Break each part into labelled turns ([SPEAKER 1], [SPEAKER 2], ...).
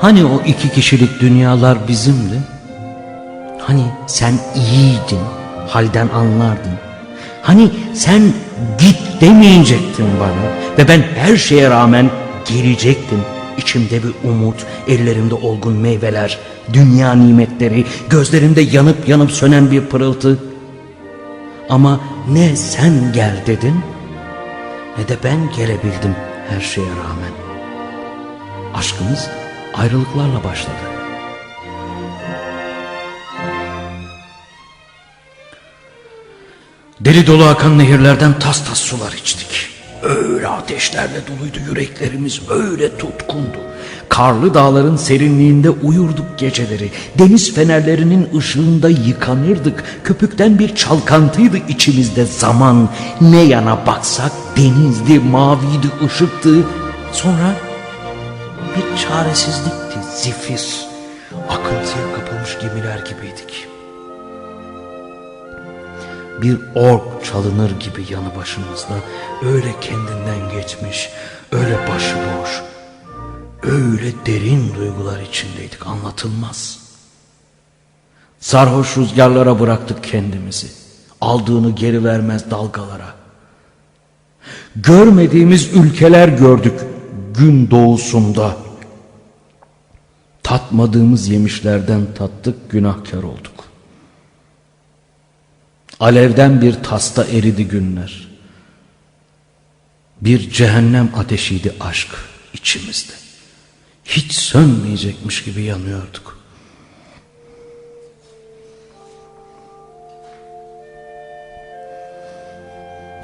[SPEAKER 1] Hani o iki kişilik dünyalar bizimdi? Hani sen iyiydin, halden anlardın. Hani sen git demeyecektin bana ve ben her şeye rağmen gelecektim. İçimde bir umut, ellerimde olgun meyveler, dünya nimetleri, gözlerimde yanıp yanıp sönen bir pırıltı. Ama ne sen gel dedin ne de ben gelebildim her şeye rağmen. Aşkımız ayrılıklarla başladı. Deli dolu akan nehirlerden tas tas sular içtik. Öyle ateşlerle doluydu yüreklerimiz, öyle tutkundu. Karlı dağların serinliğinde uyurduk geceleri. Deniz fenerlerinin ışığında yıkanırdık. Köpükten bir çalkantıydı içimizde zaman. Ne yana baksak denizdi, maviydi, ışıktı. Sonra bir çaresizlikti, zifir. Akıntıya kapılmış gemiler gibiydik. Bir ork çalınır gibi yanı başımızda öyle kendinden geçmiş, öyle başıboş, öyle derin duygular içindeydik anlatılmaz. Sarhoş rüzgarlara bıraktık kendimizi, aldığını geri vermez dalgalara. Görmediğimiz ülkeler gördük gün doğusunda. Tatmadığımız yemişlerden tattık günahkar olduk. Alevden bir tasta eridi günler. Bir cehennem ateşiydi aşk içimizde. Hiç sönmeyecekmiş gibi yanıyorduk.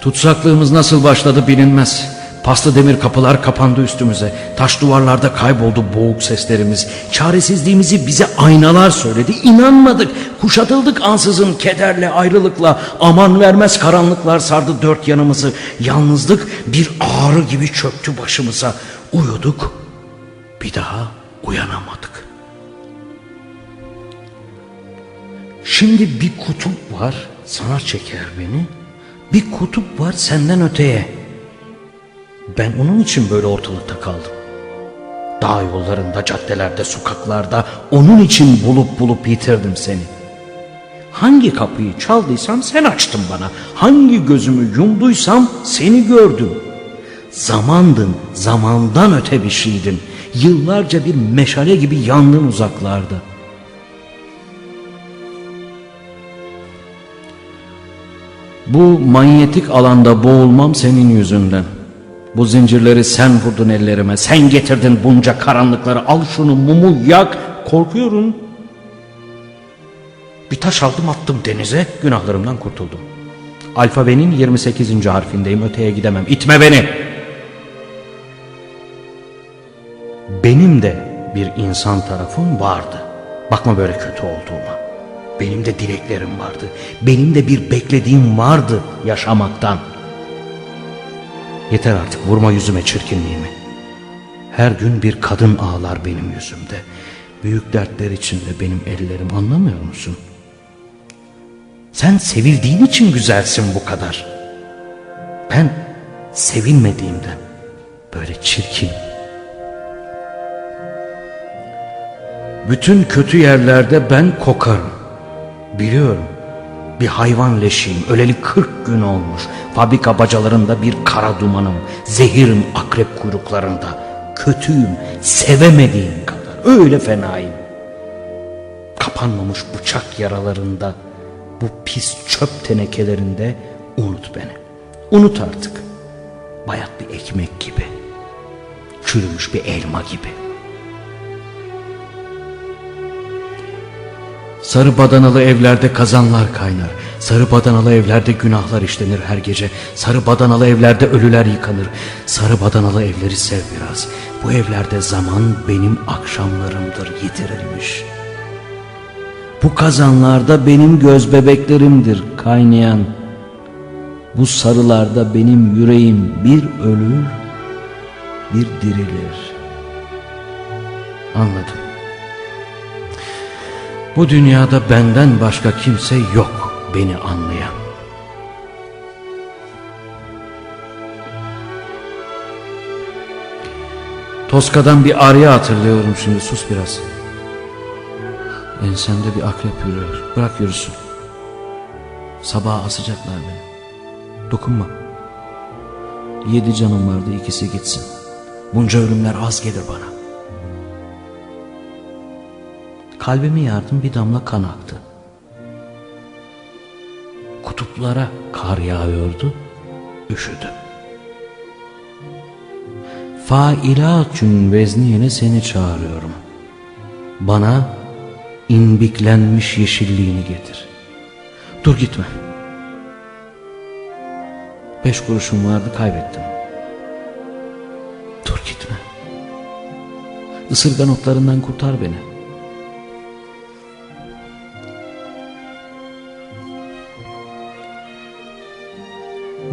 [SPEAKER 1] Tutsaklığımız nasıl başladı bilinmez. Paslı demir kapılar kapandı üstümüze. Taş duvarlarda kayboldu boğuk seslerimiz. Çaresizliğimizi bize aynalar söyledi. İnanmadık. Kuşatıldık ansızın kederle, ayrılıkla. Aman vermez karanlıklar sardı dört yanımızı. Yalnızlık bir ağrı gibi çöktü başımıza. Uyuduk. Bir daha uyanamadık. Şimdi bir kutup var sana çeker beni. Bir kutup var senden öteye. Ben onun için böyle ortalıkta kaldım. Dağ yollarında, caddelerde, sokaklarda onun için bulup bulup yitirdim seni. Hangi kapıyı çaldıysam sen açtın bana. Hangi gözümü yumduysam seni gördüm. Zamandın, zamandan öte bir şeydin. Yıllarca bir meşale gibi yandın uzaklarda. Bu manyetik alanda boğulmam senin yüzünden. Bu zincirleri sen vurdun ellerime. Sen getirdin bunca karanlıkları. Al şunu mumu yak. Korkuyorum. Bir taş aldım attım denize. Günahlarımdan kurtuldum. Alfabenin 28. harfindeyim. Öteye gidemem. İtme beni. Benim de bir insan tarafım vardı. Bakma böyle kötü olduğuma. Benim de dileklerim vardı. Benim de bir beklediğim vardı yaşamaktan. Yeter artık vurma yüzüme çirkinliğimi. Her gün bir kadın ağlar benim yüzümde. Büyük dertler içinde benim ellerim anlamıyor musun? Sen sevildiğin için güzelsin bu kadar. Ben sevilmediğimden böyle çirkin. Bütün kötü yerlerde ben kokarım. Biliyorum. Bir hayvan leşiyim. Öleli 40 gün olmuş. Fabrika bacalarında bir kara dumanım. Zehirim akrep kuyruklarında. Kötüyüm. Sevemediğim kadar. Öyle fenayım. Kapanmamış bıçak yaralarında. Bu pis çöp tenekelerinde unut beni. Unut artık. Bayat bir ekmek gibi. Çürümüş bir elma gibi. Sarı badanalı evlerde kazanlar kaynar. Sarı badanalı evlerde günahlar işlenir her gece. Sarı badanalı evlerde ölüler yıkanır. Sarı badanalı evleri sev biraz. Bu evlerde zaman benim akşamlarımdır yitirilmiş. Bu kazanlarda benim göz bebeklerimdir kaynayan. Bu sarılarda benim yüreğim bir ölür, bir dirilir. Anladım. Bu dünyada benden başka kimse yok beni anlayan. Toska'dan bir arya hatırlıyorum şimdi sus biraz. Ensemde bir akrep yürüyor. Bırak yürüsün. Sabaha asacaklar beni. Dokunma. Yedi canım vardı ikisi gitsin. Bunca ölümler az gelir bana. Kalbimi yardım bir damla kan aktı. Kutuplara kar yağıyordu, üşüdüm. Failatün vezniyene seni çağırıyorum. Bana inbiklenmiş yeşilliğini getir. Dur gitme. Beş kuruşum vardı kaybettim. Dur gitme. Isırgan otlarından kurtar beni.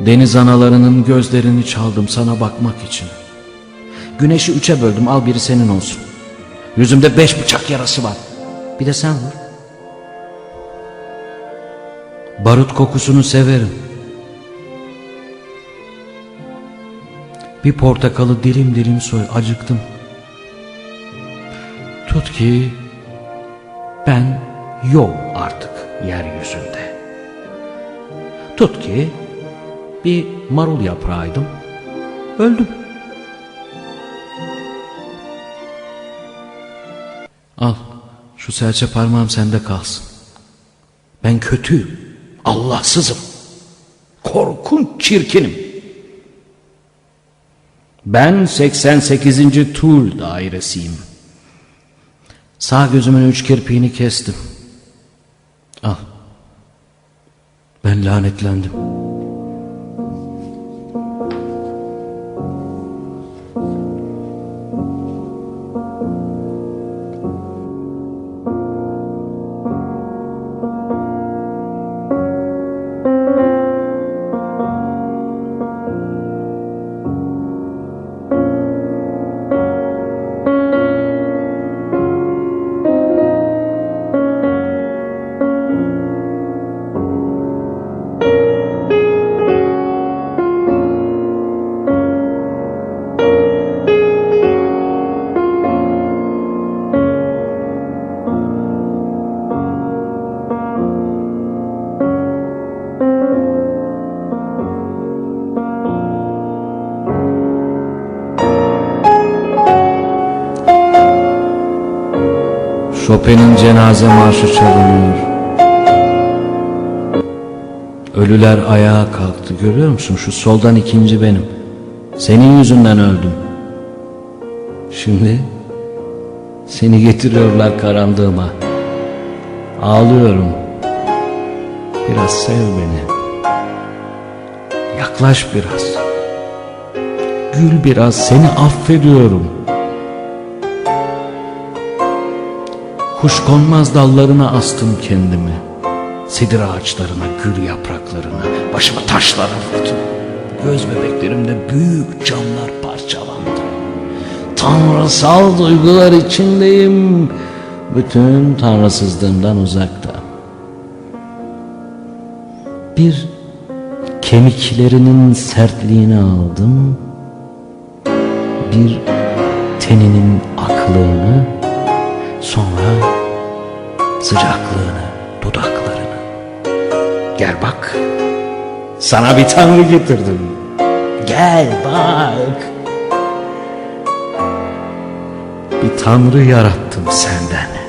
[SPEAKER 1] Deniz analarının gözlerini çaldım sana bakmak için. Güneşi üçe böldüm al biri senin olsun. Yüzümde beş bıçak yarası var. Bir de sen vur. Barut kokusunu severim. Bir portakalı dilim dilim soy acıktım. Tut ki ben yok artık yeryüzünde. Tut ki bir marul yaprağıydım. Öldüm. Al şu serçe parmağım sende kalsın. Ben kötüyüm. Allahsızım. Korkunç çirkinim. Ben 88. Tul dairesiyim. Sağ gözümün üç kirpiğini kestim. Al. Ben lanetlendim. Chopin'in cenaze marşı çalınıyor. Ölüler ayağa kalktı görüyor musun? Şu soldan ikinci benim. Senin yüzünden öldüm. Şimdi seni getiriyorlar karanlığıma. Ağlıyorum. Biraz sev beni. Yaklaş biraz. Gül biraz seni affediyorum. Kuşkonmaz dallarına astım kendimi. Sedir ağaçlarına, gül yapraklarına, başıma taşlar vurdum. Göz bebeklerimde büyük camlar parçalandı. Tanrısal duygular içindeyim. Bütün tanrısızlığımdan uzakta. Bir kemiklerinin sertliğini aldım. Bir teninin aklını, sonra sıcaklığını, dudaklarını. Gel bak, sana bir tanrı getirdim. Gel bak. Bir tanrı yarattım senden.